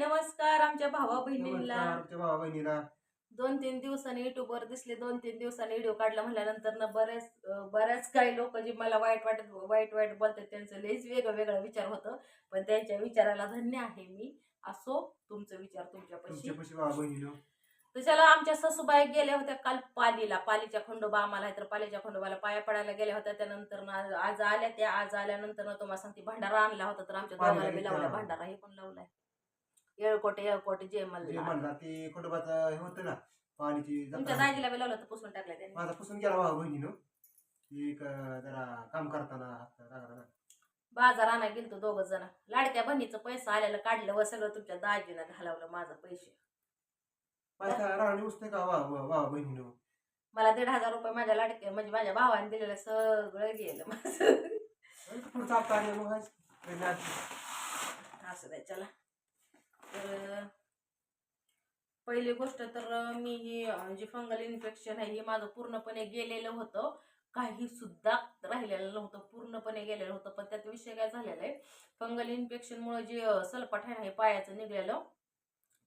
नमस्कार आमच्या भावा बहिणींना. आमच्या भावा बहिणीला दोन तीन दिवसांनी युट्यूबवर दिसले दोन तीन दिवसांनी व्हिडिओ काढला म्हणल्यानंतर ना बऱ्याच अं, बऱ्याच काही लोक जे मला वाईट वाटत वाईट वाईट बोलतात त्यांचं लईच वेगळं वेगळं विचार होतं. पण त्यांच्या विचाराला धन्य आहे मी. असो तुमचं विचार तुमच्यापाशी. तुमच्या पशी भावा बहिणीला तशाला आमच्या सासूबाई गेल्या होत्या काल पालीला. पालीच्या खंडोबा आम्हाला आहे तर पालीच्या खंडोबाला पाया पडायला गेल्या होत्या. त्यानंतर ना आज आज आल्या त्या आज आल्यानंतर ना तुम्हाला सांगते भंडारा आणला होता तर आमच्या पालीला दोघांना बी गेल्या. लावला भंडारा. हे पण लावलाय? येळकोटे येळकोटे जे म्हणला ते खंडोबाचं हे होतं ना पाणीची तुमच्या जत्रा. दाजीला बी लावलं तर पुसून टाकलं त्यांनी. माझा पुसून गेला भावा बहिणीनं. एक अं, जरा काम करताना हात लागला. गेलतो दोघ जण. लाडक्या बहिणीचं पैसा आलेलं काढलं व सगळं तुमच्या दाजीनं घालवलं माझं पैसे. पैसा राहणी उचते का वा वा- भावा बहिणीनं? मला दीड हजार रुपये माझ्या लाडक्या म्हणजे माझ्या भावाने दिलेलं सगळं गेलं माझं. पुढचा हप्ता आले मग हायच. पहिले आज- असं द्या चला. तर पहिली गोष्ट तर मी ही जी फंगल इन्फेक्शन आहे हे माझं पूर्णपणे गेलेलं होतं. काही सुद्धा राहिलेलं नव्हतं पूर्णपणे गेलेलं होतं. पण त्यात विषय काय झालेला आहे? फंगल इन्फेक्शनमुळे जे सलपाट आहे ना पायाचं निघलेलं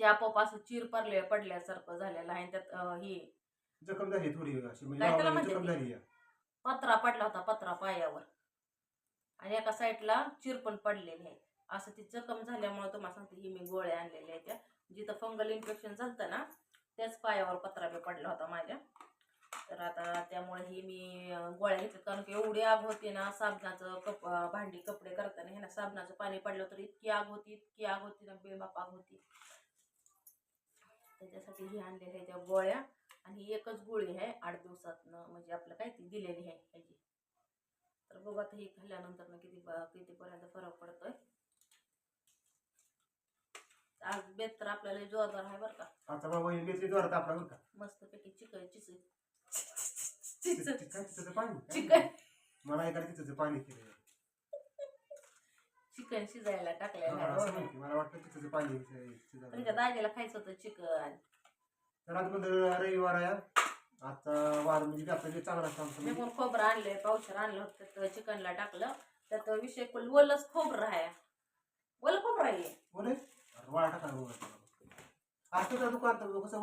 ते आपोआप असं चिर पडले पडल्यासारखं झालेलं आहे. त्यात ही जखम झाली थोडी अशी म्हणजे काय त्याला म्हणते. पत्रा पडला होता पत्रा पायावर. आणि एका साईडला चिर पण पडलेली आहे. असं ती जखम झाल्यामुळे तुम्हाला सांगते ही मी गोळ्या आणलेल्या आहेत त्या. जिथं फंगल इन्फेक्शन झालं ना त्याच पायावर पत्रा बी पडला होता माझ्या. तर आता त्यामुळे ही मी गोळ्या घेतल्या कारण की एवढी आग होती ना साबणाचं कप भांडी कपडे करताना हे ना साबणाचं पाणी पडलं तर इतकी आग होती इतकी आग होती ना बेबाप आग होती. त्याच्यासाठी ही आणलेल्या आहे त्या गोळ्या. आणि एकच गोळी आहे आठ दिवसातनं म्हणजे आपलं काय ती दिलेली आहे तर बघा आता ही खाल्ल्यानंतर ना किती ब- कितीपर्यंत फरक पडतोय. आज बेत तर आपल्याला जोरदार आहे बरं का. आता भावा बहिणी बेतली जोरात आपला बरं का. मस्तपैकी चिकन चिच तिचं- तिचं- तिचं पाणी. चिकन. मला एका तिचं पाणी केलं. चिकन शिजायला टाकलेलं हा, असं आहे माहिती. मला वाटतं तिचं पाणी तुमच्या दाजीला खायचं होतं चिकन. तर आज म्हणजे रविवार आहे. आजचा वार म्हणजे आपला जे चांगला असतो आमचा मी म्हणजे. पण खोबरं आणलंय पावशर आणलं होतं त्यात चिकनला टाकलं. त्यात विषय पण वलच खोबरं आहे. वल खोबरं आहे. बोले वाळा दुकान तर कसं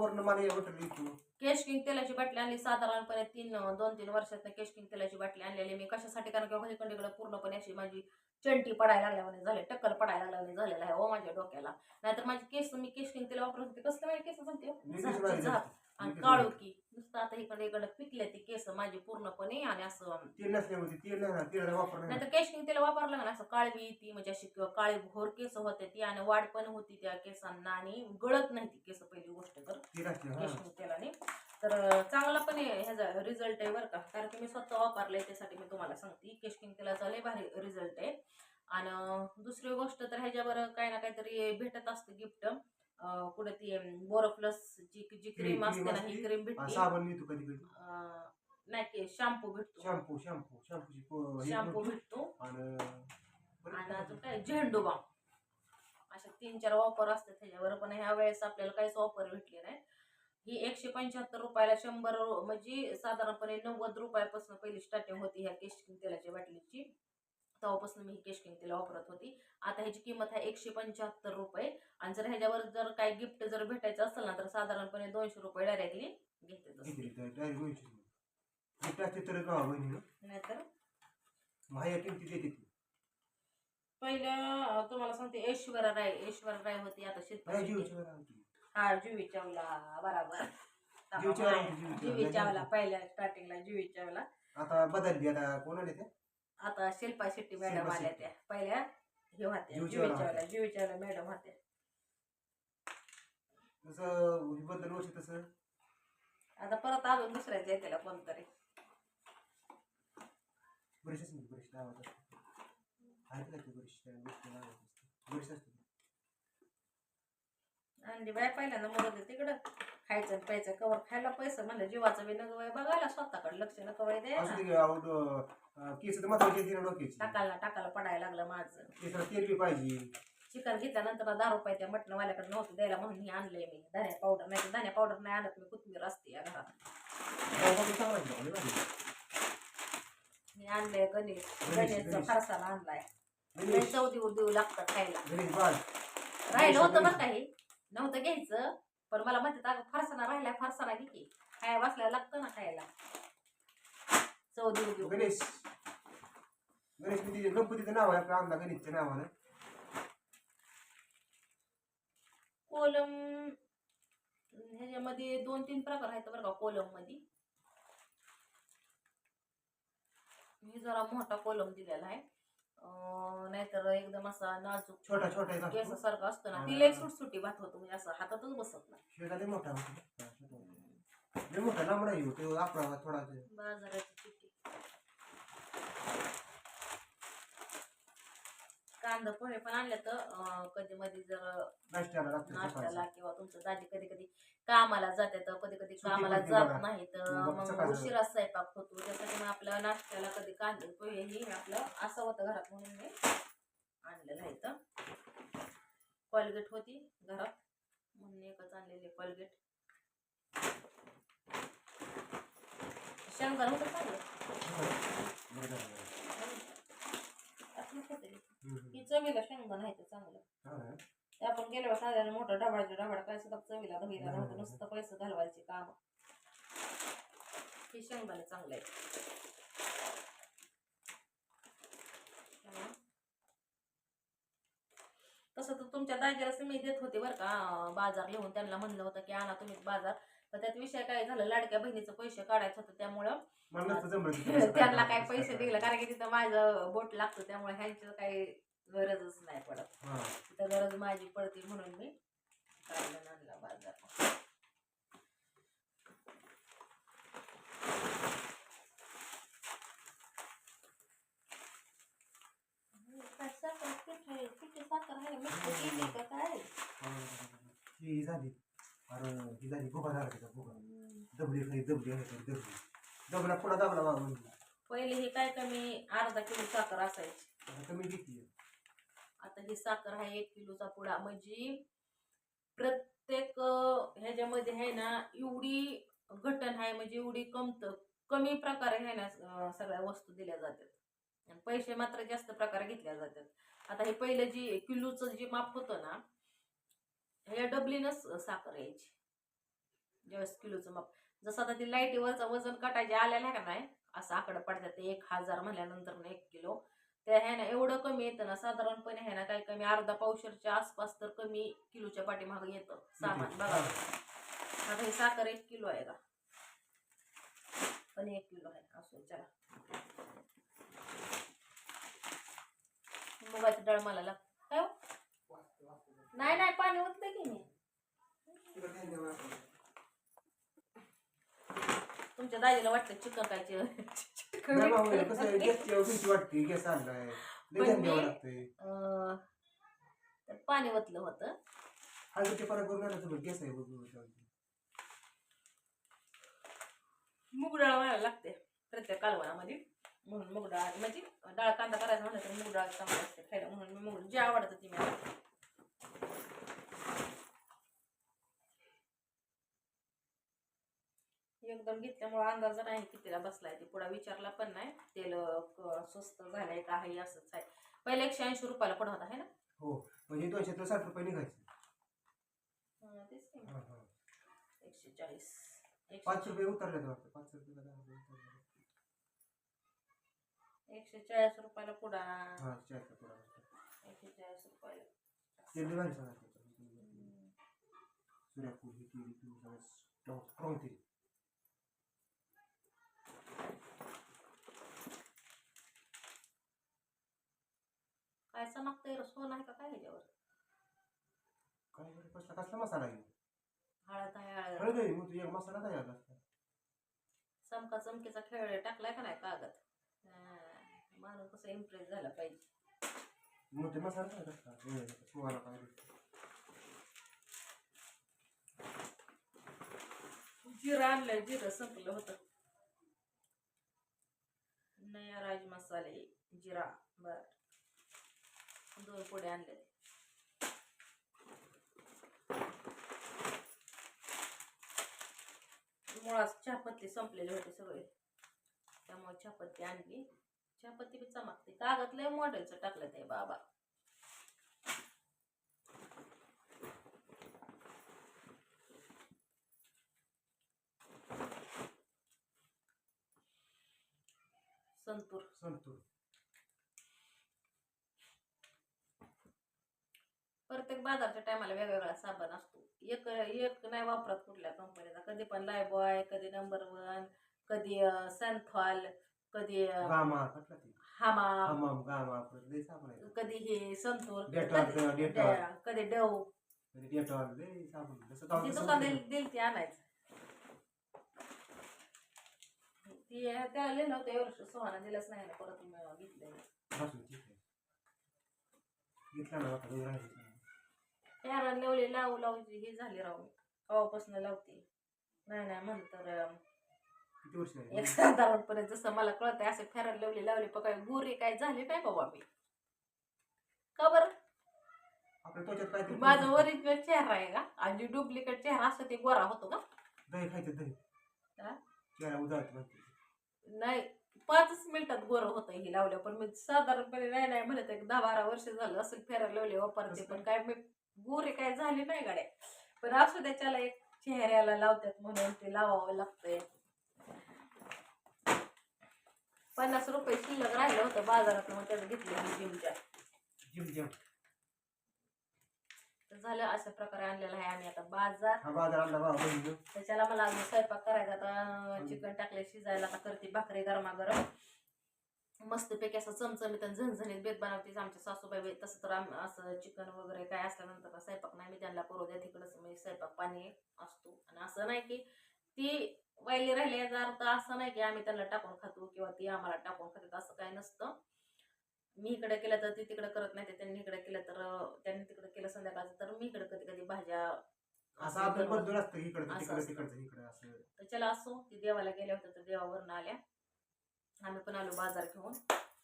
केश किंग तेलाची बाटली आणली साधारणपणे तीन दोन तीन वर्षात केश किंग तेलाची बाटली आणलेली मी कशासाठी? कारण की इकडे पूर्णपणे अशी माझी चंटी पडायला लागल्याने झाले टक्कल पडायला लागल्याने झालेला आहे ओ माझ्या डोक्याला. नाहीतर माझी केस मी केश किंग तेल वापरत होते. कसं माझ्या केस सांगते? आणि काळू? की. नुसतं आता इकडे इकडे पिकले ती केस माझी पूर्णपणे आणि असं तेल नसल्यामुळे तेल नाही नाहीतर केश किंग तेल वापरलं ना असं काळवी येते म्हणजे अशी क- काळी भोर केस होते ती आणि वाढ पण होती त्या केसांना आणि गळत नाही ती केस पहिली गोष्ट तर. तेल असले केशकिंग तेलाने तर अं, चांगला पण आहे ह्याचा रिझल्ट आहे बरं का. कारण की मी स्वतः वापरलंय त्यासाठी मी तुम्हाला सांगते. केशकिंग तेलाचा लय भारी रिझल्ट आहे. आणि दुसरी गोष्ट तर ह्याच्यावर काही ना काहीतरी भेटत असतं गिफ्ट कुठे ती बोरोप्लस जी जी क्रीम असते ना ही. क्रीम भेटते. साबण मिळतो कधी कधी. नाही की शॅम्पू भेटतो. शॅम्पू शॅम्पू शॅम्पूची पो- हे शॅम्पू भेटतो. आणि अजून काय? झेंडू बाम अशा तीन चार ऑफर असतात त्याच्यावर पण ह्या वेळेस आपल्याला काहीच ऑफर भेटली नाही ही एकशे पंच्याहत्तर रुपयाला शंभर म्हणजे साधारणपणे नव्वद रुपयापासून पहिली स्टार्टिंग होती ह्या केशकिंग तेलाच्या बाटलीची. तेव्हापासून मी ही केशकिंग तेल वापरत होती. आता ह्याची किंमत आहे एकशे पंच्याहत्तर रुपये. आणि जर ह्याच्यावर जर काही गिफ्ट जर भेटायचं असेल ना तर साधारणपणे दोनशे रुपये डायरेक्टली बहिणीनं. नाहीतर? पहिलं तुम्हाला सांगते ऐश्वर्या राय ऐश्वर्या राय होती आता आमची. हा जुवी चावला बराबर. जुवी चावला पहिल्या स्टार्टिंगला जुवी चावला. आता बदलली आता कोण आले ते आता शिल्पा शेट्टी मॅडम शिल्पा आल्या शेट्टी. त्या. पहिल्या हे होत्या जुवी चावला चावला जुवी चावला मॅडम होत्या. जसं ही बदल वर्षी तसं आता परत अजून दुसऱ्याच येते कोणतरी. बरेचसेच नाही बरेच असते आहेत का ते गोष्टी असते बरेच असते बाय पहिल्यांदा मग होते तिकडं खायचं आणि प्यायचं कवर खायला पैसे म्हणलं जीवाचं बी नग बाय बघायला स्वतःकडे लक्ष नका बाय द्या. असं ते आवड केस तर महत्त्वाचे डोक्याची. पडायला लागलं माझं. केसाला तेल बी पाहिजे. चिकन घेतल्यानंतर दहा रुपये त्या मटणवाल्याकडे नव्हतं द्यायला म्हणून हे आणलंय मी. धन्या पावडर नाही धन्या पावडर नाही आणत मी कोथिंबीर असते या घरात. चांगला आहे भारी. मी आणलंय गणेश. गणेश, गणेशचा गणेश. फरसाना आणलाय. लय गणेश. चव देऊ देऊ लागतं खायला. गणेश बाळ. राहिलं होतं बरं काही नव्हतं घ्यायचं पण मला म्हणतात अगं फारसाना राहिला फारसाना घे की. खाया बसल्या लागतं ना खायला. चव देऊ देऊ गणेश. गणेश मी तिचे गणपतीचं नाव आहे आपल्या अंदा गणेशच्या नावानं. कोलम ह्याच्यामध्ये दोन तीन प्रकार आहेत बरं का कोलममध्ये मी जरा मोठा कोलम दिलेला आहे. अं, नाहीतर एकदम असा नाजूक छोटा छोटा एक असतो. ना तिला एक सुटसुटी भात होतो म्हणजे असं हातातच बसत नाही. मोठा होता. लय मोठा लांबडा येऊ तो आपला थोडा ते. बाजाराची कांदा पोहे पण आणले तर कधी मध्ये जर नाश्त्याला लागतं नाश्त्याला सकाळचं. किंवा तुमचं दादी कधी कधी कामाला जाते तर कधी कधी सुट्टी कामाला जात बघा. नाही तर मग मग सकाळचं. उशिरा स्वयंपाक होतो त्यासाठी मग आपलं नाश्त्याला कधी कांदे पोहे हे आपलं असं होतं घरात म्हणून मी आणलेलं आहे तर कॉलगेट होती घरात म्हणून एकच आणलेली कॉलगेट शेंगदाणा होतं चांगलं बरं झालं. असं होतं ते. हम्म, हम्म. की चवीला शेंगदाणा आहे ते चांगलं. हा? ते आपण गेल्यावर साधारण मोठं डबाळचे डबाळ काय सुद्धा चवीला दहीला नव्हतं. नुसतं पैसे घालवायचे काम. हे शेंगदाणे चांगले आहे तसं तर तुमच्या दाजीला मी देत होते बरं का बाजार लिहून. त्यांना म्हणलं होतं की आणा तुम्हीच बाजार. पण त्यात विषय काय झालं लाडक्या बहिणीचं पैसे काढायचं होतं त्यामुळं. त्यांना. काय पैसे दिले कारण की तिथं माझं बोट लागतं त्यामुळे ह्यांचं काही गरजच नाही पडत. हा. तिथं गरज माझी पडते म्हणून मी काढून आणला बाजार. ही झाली. अरे ही झाली भुगा झाला त्याचा भुगा. दबली खाली दबली आहे खाली दबली दबला पुन्हा दाबला मागं म्हणजे पहिले ही काय कमी अर्धा किलो साखर असायची. आता कमी आता ही साखर आहे एक किलोचा पुडा. म्हणजे प्रत्येक ह्याच्यामध्ये आहे ना एवढी घटन आहे म्हणजे एवढी कमत कमी प्रकारे आहे ना सगळ्या वस्तू दिल्या जातात. आणि पैसे मात्र जास्त प्रकारे घेतल्या जातात. आता हे पहिलं जी किलोचं जे माप होतं ना ह्या डबलीनच साखर यायची. ज्यावेळेस किलोचं माप. जसं आता ते लाईटीवरचं वजन कटायचे आलेलं आहे का नाही असं आकडं पडतात. एक हजार म्हणल्यानंतर ना एक किलो. ते आहे ना एवढं कमी येतं ना साधारणपणे आहे ना काही कमी अर्धा पावशरच्या आसपास तर कमी किलोच्या पाठीमागं येतं सामान बघा. आता हे साखर एक किलो आहे का? पण एक किलो आहे असो चला मुगाची डाळ मला लाग काय हो? नाही नाही पाणी ओतलं की मी तुमच्या दाजीला वाटतं चिकन नाही बाबा, कसं आहे, गॅसची भीती वाटते गॅस आणलाय लय पण मी- लागतंय ओतलं होतं. करून तुम्ही गॅस आहे बघू मूग डाळ व्हायला लागते प्रत्येक कालवणामध्ये. म्हणून मूग डाळ म्हणजे डाळ कांदा करायचा म्हणलं तर मूग डाळ चांगली असते खायला. म्हणून मी मूग जे आवडतं ती मी एकदम घेतल्यामुळे अंदाज नाही कितीला बसलाय. ते पुढे विचारला पण नाही. तेल स्वस्त झालंय का आहे असंच आहे. पहिले एकशे ऐंशी रुपयाला पडत होता है ना? हो. म्हणजे दोनशे साठ रुपये निघायचे. एकशे चाळीस. एकशे पाच रुपये उतरले पाच रुपये. एकशे चाळीस रुपयाला हा पुढं. एकशे चाळीस रुपयाला. सूर्यफूल ही केली ती सगळं स्ट्रॉंग स्ट्रॉंग केली काय चमकतंय सोन आहे का काय ह्याच्यावर? काय बरं, कसला कसला मसाला आहे? हळद आहे हळद. हळद आहे मग तुझ्या मसाला काय असता चमका चमकीचा खेळ टाकलाय का नाही कागद? हा, माणूस कसं इम्प्रेस झाला पाहिजे. मग ते मसाला काय असता शिवाला काय जिरं आणलंय जिरं संपलं होतं. नया राज मसाले जिरा बर. दोन पोळ्या आणल्यात मुळात चहापत्ती संपलेले होते सगळे. त्यामुळे चहापत्ती आणली. चहापत्ती बी चमकते. कागद लय मॉडेलचं टाकलं ते बाबा. संतूर. संतूर. प्रत्येक बाजारच्या टायमाला वेगवेगळा साबण असतो. एक एक नाही वापरत कुठल्या कंपनीचा कधी पण लायबॉय कधी नंबर वन कधी सॅन्थॉल कधी गामा हामा हमाम गामा परत लय साबण आहे. कधी हे संतूर कधी- डव कधी डेटॉल लय साबण. जसं ती गावात दुकान तसं दिल दिल ती आणायचं ती त्याला लिहिलं होतं एवढं सोहाना दिलंच नाही ना परत मी घेतला. ना आता यार लावली लावू लावची ही झाली राव. मी कवापासून लावते. नाही नाही म्हणलं तर अं, किती वर्ष एक साधारणपणे जसं मला कळतंय असे फेरायला लावली लावली पण काय गोरी काय झाली नाही बाबा मी? का बरं? आपल्या त्वचेत काहीतरी माझा ओरिजिनल चेहरा आहे का? आणि डुप्लिकेट चेहरा असतो ते गोरा होतो का? दही खायचं दही. हा? चेहरा उजाळत म्हणते नाही पाचच मिनिटात गोरं होतं ही लावल्या पण मी साधारणपणे नाही नाही म्हणत एक दहा बारा वर्ष झालं असेल फेरायला लावले वापरते. पण काय मी गोरे काय झाले नाही गाड्या. पण असू त्याच्याला एक चेहऱ्याला लावतात म्हणून ते लावावं लागतंय. पन्नास रुपये शिल्लक राहिलं होतं बाजारात मग त्याचं घेतलं मी जिमच्या. जिम जिम तर झालं अशा प्रकारे आणलेलं आहे आम्ही आता बाजार. हा आणला त्याच्याला मला अजून स्वयंपाक करायचा आता चिकन टाकले शिजायला आता करते भाकरी गरमागरम. मस्तपैकी असं चमचमीत आणि झणझणीत बेत बनवते आमच्या सासूबाई तसं तर आम असं चिकन वगैरे काय असल्यानंतर स्वयंपाक नाही मी त्यांना करू द्या तिकडंच मी स्वयंपाक पाणी असतो. आणि असं नाही की ती वायली राहिली याचा अर्थ असं नाही की आम्ही त्यांना टाकून खातो किंवा ती आम्हाला टाकून खातात असं काही नसतं. मी इकडे केलं तर ती तिकडे करत नाही त्यांनी इकडे केलं तर त्यांनी तिकडे केलं संध्याकाळचं तर मी इकडे कधी कधी भाज्या असं. तर चला असो ती देवाला गेल्या होत्या तर देवावरून आल्या. आम्ही पण आलो बाजार घेऊन.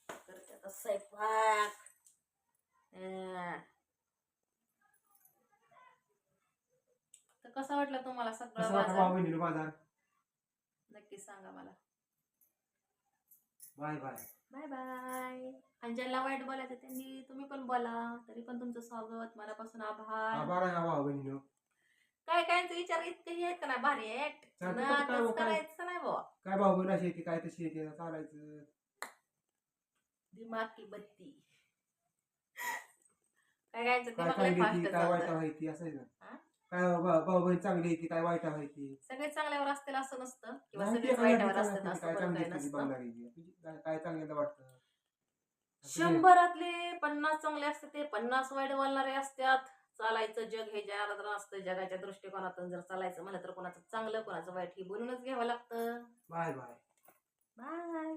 करते आता स्वयंपाक. तर कसा वाटला तुम्हाला सगळा बाजार? बाजार? नक्की सांगा मला. Bye bye. Bye bye. आणि ज्यांना वाईट बोलायचं त्यांनी तुम्ही पण बोला तरी पण तुमचं स्वागत मनापासून आभार. आभार आहे बहिणीनं काय कायचं विचार इतकं हे का नाही भारी आहे चालतं ना, तर काय तसं हो, काय? करायचं नाही बाबा काय भाऊ बहीण अशी येते काय तशी येते चालायचं. दिमाग की बत्ती. काय गायचं काय दिमाग लय चांगली फास्ट येते काय वाईट चालतं व्हायची असं आहे हा? ना काय भाऊ बहीण चांगली येते काय वाईट व्हायची? सगळे चांगल्यावर असतील असं नसतं. किंवा सगळेच वाईटावर असतात असं काय पण चांगली येते नसतं. बघणारी चांगलं वाटतं? शंभरातले पन्नास चांगले असते ते पन्नास वाईट बोलणारे असतात. चालायचं जग हे ज्या आराधना असतं जगाच्या दृष्टिकोनातून जर चालायचं म्हणलं तर कोणाचं चांगलं कोणाचं वाईट हे बोलूनच घ्यावं लागतं. Bye bye. बाय.